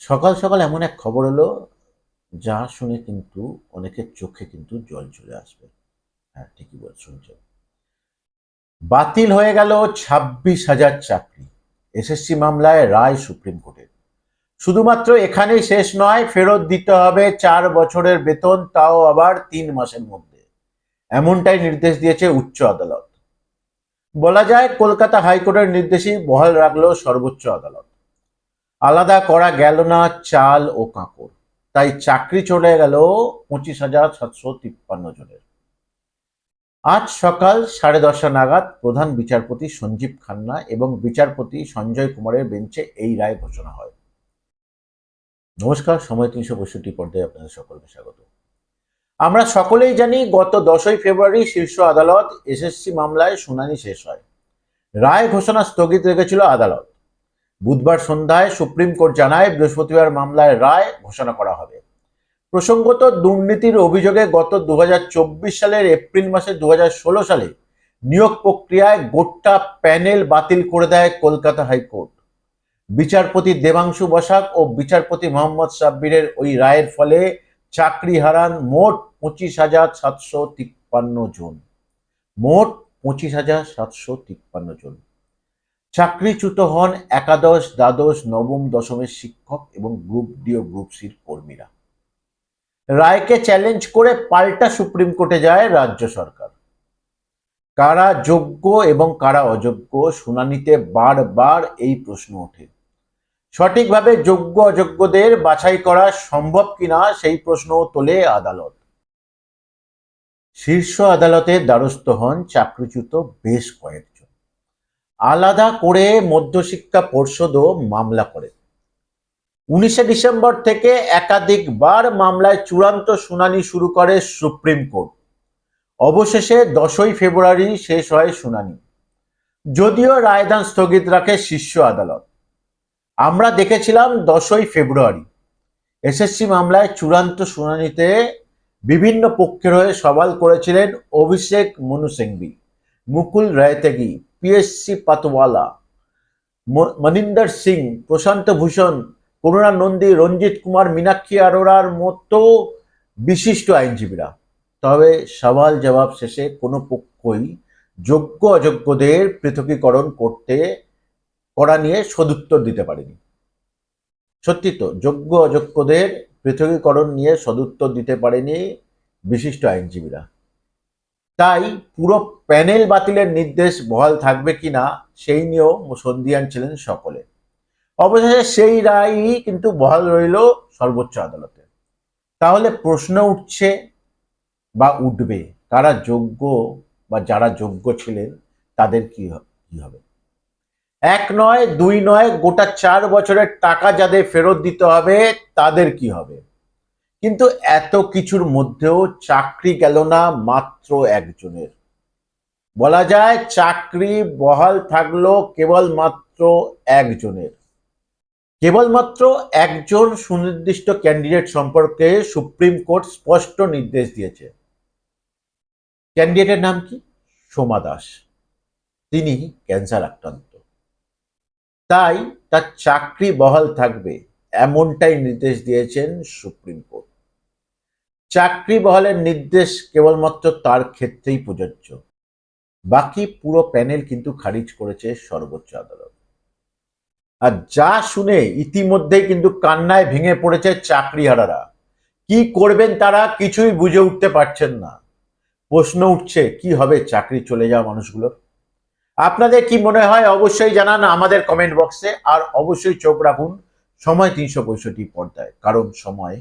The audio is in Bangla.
সকাল সকাল এমন এক খবর এলো, যা শুনে কিন্তু অনেকের চোখে কিন্তু জল চলে আসবে। হ্যাঁ ঠিকই বল শুনছেন বাতিল হয়ে গেল ছাব্বিশ হাজার চাকরি। এসএসসি মামলায় রায় সুপ্রিম কোর্টের শুধুমাত্র এখানেই শেষ নয়, ফেরত দিতে হবে চার বছরের বেতন, তাও আবার তিন মাসের মধ্যে। এমনটাই নির্দেশ দিয়েছে উচ্চ আদালত। বলা যায়, কলকাতা হাইকোর্টের নির্দেশই বহাল রাখল সর্বোচ্চ আদালত। আলাদা করা গেল না চাল ও কাঁকড়। তাই চাকরি চলে গেল পঁচিশ হাজার সাতশো তিপ্পান্ন জনের। আজ সকাল সাড়ে দশটা নাগাদ প্রধান বিচারপতি সঞ্জীব খান্না এবং বিচারপতি সঞ্জয় কুমারের বেঞ্চে এই রায় ঘোষণা হয়। নমস্কার, সময় তিনশো পঁয়ষট্টি পর্যায়ে আপনাদের সকলকে স্বাগত। আমরা সকলেই জানি গত দশই ফেব্রুয়ারি শীর্ষ আদালত এসএসসি মামলায় শুনানি শেষ হয়। রায় ঘোষণা স্থগিত রেখেছিল আদালত। বুধবার সন্ধ্যায় সুপ্রিম কোর্ট জানায় বৃহস্পতিবার মামলায় রায় ঘোষণা করা হবে। প্রসঙ্গত দুর্নীতির অভিযোগে গত দু হাজার চব্বিশ সালের এপ্রিল মাসে দু হাজার ষোলো সালে নিয়োগ প্রক্রিয়ায় গোটা প্যানেল বাতিল করে দেয় কলকাতা হাইকোর্ট। বিচারপতি দেবাংশু বসাক ও বিচারপতি মোহাম্মদ সাব্বিরের ওই রায়ের ফলে চাকরি হারান মোট পঁচিশ হাজার সাতশো তিপ্পান্ন জন। মোট পঁচিশ হাজার সাতশো তিপ্পান্ন জন। চাকরিচ্যুত হন একাদশ, দ্বাদশ, নবম, দশমের শিক্ষক এবং গ্রুপ ডি ও গ্রুপ সির কর্মীরা। রায়কে চ্যালেঞ্জ করে পাল্টা সুপ্রিম কোর্টে যায় রাজ্য সরকার। কারা যোগ্য এবং কারা অযোগ্য শুনানিতে বারবার এই প্রশ্ন ওঠে। সঠিকভাবে যোগ্য, অযোগ্যদের বাছাই করা সম্ভব কিনা সেই প্রশ্নও তোলে আদালত। শীর্ষ আদালতে দ্বারস্থ হন চাকরিচ্যুত বেশ কয়েকজন। আলাদা করে মধ্যশিক্ষা পর্ষদও মামলা করে। উনিশে ডিসেম্বর থেকে একাধিকবার মামলায় চূড়ান্ত শুনানি শুরু করে সুপ্রিম কোর্ট। অবশেষে দশই ফেব্রুয়ারি শেষ হয় শুনানি। যদিও রায়দান স্থগিত রাখে শীর্ষ আদালত। আমরা দেখেছিলাম দশই ফেব্রুয়ারি। এসএসসি মামলায় চূড়ান্ত শুনানিতে বিভিন্ন পক্ষের হয়ে সওয়াল করেছিলেন অভিষেক মনু মুকুল রায়তেগি পিএসসি পাতওয়ালা মনিন্দর সিং, প্রশান্ত ভূষণ করুণা নন্দী রঞ্জিত কুমার, মীনাক্ষী আরোরার মতো বিশিষ্ট আইনজীবীরা। তবে সওয়াল জবাব শেষে কোনো পক্ষই যোগ্য অযোগ্যদের পৃথকীকরণ করতে, করা নিয়ে সদুত্তর দিতে পারেনি। সত্যি তো, যোগ্য অযোগ্যদের পৃথকীকরণ নিয়ে সদুত্তর দিতে পারেনি বিশিষ্ট আইনজীবীরা। তাই পুরো প্যানেল বাতিলের নির্দেশ বহাল থাকবে কিনা সেই নিয়েও সন্দিয়ান ছিলেন সকলে। অবশেষে সেই রায়ই কিন্তু বহাল রইল সর্বোচ্চ আদালতে। তাহলে প্রশ্ন উঠছে, বা উঠবে, কারা যোগ্য বা যারা যোগ্য ছিলেন, তাদের কি হবে? এক নয়, দুই নয়, গোটা চার বছরের টাকা যাদের ফেরত দিতে হবে, তাদের কি হবে? কিন্তু এত কিছুর মধ্যেও চাকরি গেল না মাত্র একজনের। বলা যায় চাকরি বহাল থাকল কেবলমাত্র একজনের। কেবলমাত্র একজন সুনির্দিষ্ট ক্যান্ডিডেট সম্পর্কে সুপ্রিম কোর্ট স্পষ্ট নির্দেশ দিয়েছে। ক্যান্ডিডেটের নাম কি? সোমা দাস। তিনি ক্যান্সার আক্রান্ত। তাই তার চাকরি বহাল থাকবে, এমনটাই নির্দেশ দিয়েছেন সুপ্রিম কোর্ট। চাকরি বহালের নির্দেশ কেবলমাত্র তার ক্ষেত্রেই প্রযোজ্য। বাকি পুরো প্যানেল কিন্তু খারিজ করেছে সর্বোচ্চ আদালত। আর যা শুনে ইতিমধ্যেই কিন্তু কান্নায় ভেঙে পড়েছে চাকরিহারারা। কি করবেন তারা কিছুই বুঝে উঠতে পারছেন না। প্রশ্ন উঠছে, কি হবে চাকরি চলে যাওয়া মানুষগুলোর? আপনাদের কি মনে হয় অবশ্যই জানান আমাদের কমেন্ট বক্সে। আর অবশ্যই চোখ রাখুন সময় তিনশো পঁয়ষট্টি পর্দায়, কারণ সময়